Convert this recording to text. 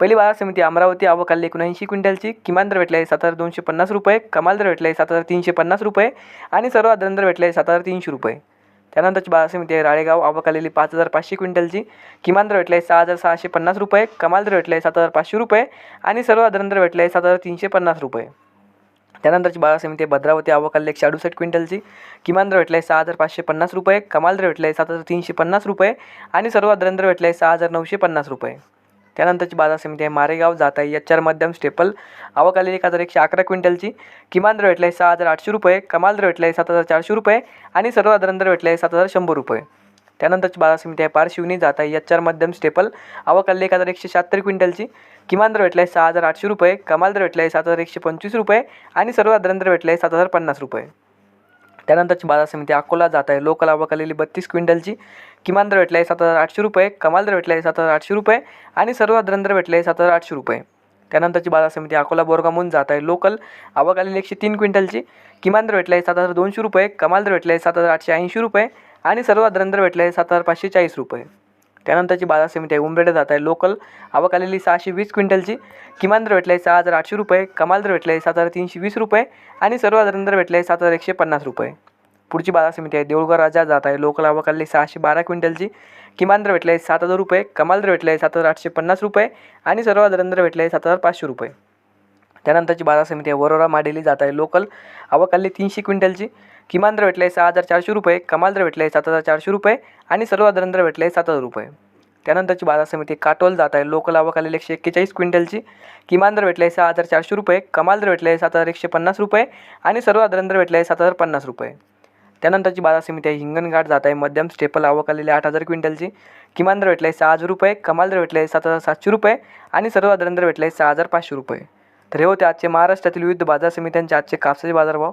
पहिली बाजार समिती अमरावती आवकाली एकोणऐंशी क्विंटलची. किमान दर भेटले आहे सात हजार दोनशे पन्नास रुपये कमाल दर भेटले आहे सात हजार तीनशे पन्नास रुपये आणि सर्वात दर भेटले आहे सात हजार तीनशे रुपये. त्यानंतरची बाजार समिती आहे राळेगाव आवक आलेली पाच हजार पाचशे क्विंटलची. किमान दर भेटला आहे सहा हजार सहाशे पन्नास रुपये कमाल दर भेटला आहे सात हजार पाचशे रुपये आणि सर्वात दर भेटला आहे सात हजार तीनशे पन्नास रुपये. त्यानंतरची बाजार समिती आहे भद्रावती आवकाली एकशे अडुसष्ट क्विंटलची. किमान दर भेटला आहे सहा हजार पाचशे पन्नास रुपये कमाल दर भेटले आहे सात हजार तीनशे पन्नास रुपये आणि सर्वात दर भेटला आहे सहा हजार नऊशे पन्नास रुपये. त्यानंतरची बाजार समिती आहे मारेगाव जाताई आहे एच आर मध्यम स्टेपल. आवक आलेली एक हजार एकशे अकरा क्विंटलची. किमान दर भेटला आहे सहा हजार आठशे रुपये कमाल दर भेटला आहे सात हजार चारशे रुपये आणि सर्वसाधारण दर भेटला आहे सात हजार शंभर रुपये. त्यानंतरची बाजार समिती आहे पारशिवनी जात आहे एच आर मध्यम स्टेपल. आवक आलेली एक हजार एकशे शहात्तर क्विंटलची. किमान दर भेटला आहे सहा हजार आठशे रुपये कमाल दर भेटला आहे सात हजार एकशे पंचवीस रुपये आणि सर्वसाधारण दर भेटला आहे सात हजार पन्नास रुपये. त्यानंतरची बाजार समिती अकोला जात आहे. लोकल आवाकलेली बत्तीस क्विंटलची. किमान दर भेटला आहे सात हजार आठशे रुपये कमाल दर भेटला आहे सात हजार आठशे रुपये आणि सर्वात दर भेटला आहे सात हजार आठशे रुपये. त्यानंतरची बाजार समिती अकोला बोरगामून जात आहे. लोकल आवक आलेली एकशे तीन क्विंटलची. किमान दर भेटला आहे सात हजार दोनशे रुपये कमाल दर भेटला आहे सात हजार आठशे ऐंशी रुपये आणि सर्वात दर भेटला आहे सात हजार पाचशे चाळीस रुपये. त्यानंतरची बाजार समिती आहे. उंबरेडे जात आहे. लोकल आवक आलेली सहाशे वीस क्विंटलची. किमान दर भेटला आहे सहा हजार आठशे रुपये. कमाल दर भेटला आहे सात हजार तीनशे वीस रुपये. आणि सर्वसाधारण दर भेटला आहे सात हजार एकशे पन्नास रुपये. पुढची बाजार समिती आहे. देऊळगाव राजा जात आहे. लोकल आवक आलेली सहाशे बारा क्विंटलची. किमान दर भेटला आहे सात हजार रुपये. कमाल दर भेटला आहे सात हजार आठशे पन्नास रुपये. आणि सर्वसाधारण दर भेटला आहे सात हजार पाचशे रुपये. त्यानंतरची बाजार समिती आहे. वरोरा माडेली जात आहे. लोकल आवक आलेली तीनशे क्विंटलची. किमान दर भेटला आहे सहा हजार चारशे रुपये कमाल दर भेटला आहे सात हजार चारशे रुपये आणि सर्वात दर भेटला आहे सात हजार रुपये. त्यानंतरची बाजार समिती काटोल जात आहे. लोकल आवक आलेली एकशे एक्केचाळीस क्विंटलची. किमान दर भेटला आहे सहा हजार चारशे रुपये कमाल दर भेटला आहे सात हजार एकशे पन्नास रुपये आणि सर्वात दर भेटला आहे सात हजार पन्नास रुपये. त्यानंतरची बाजार समिती आहे. हिंगणघाट जात आहे. मध्यम स्टेपल आवक आलेली आठ हजार क्विंटलची. किमान दर भेटला आहे सहा हजार रुपये कमाल दर भेटला आहे सात हजार सातशे रुपये आणि सर्वात दर भेटला आहे सहा हजार पाचशे रुपये. तर हे होते आजचे महाराष्ट्रातील विविध बाजार समित्यांचे आजचे कापसाचे बाजारभाव.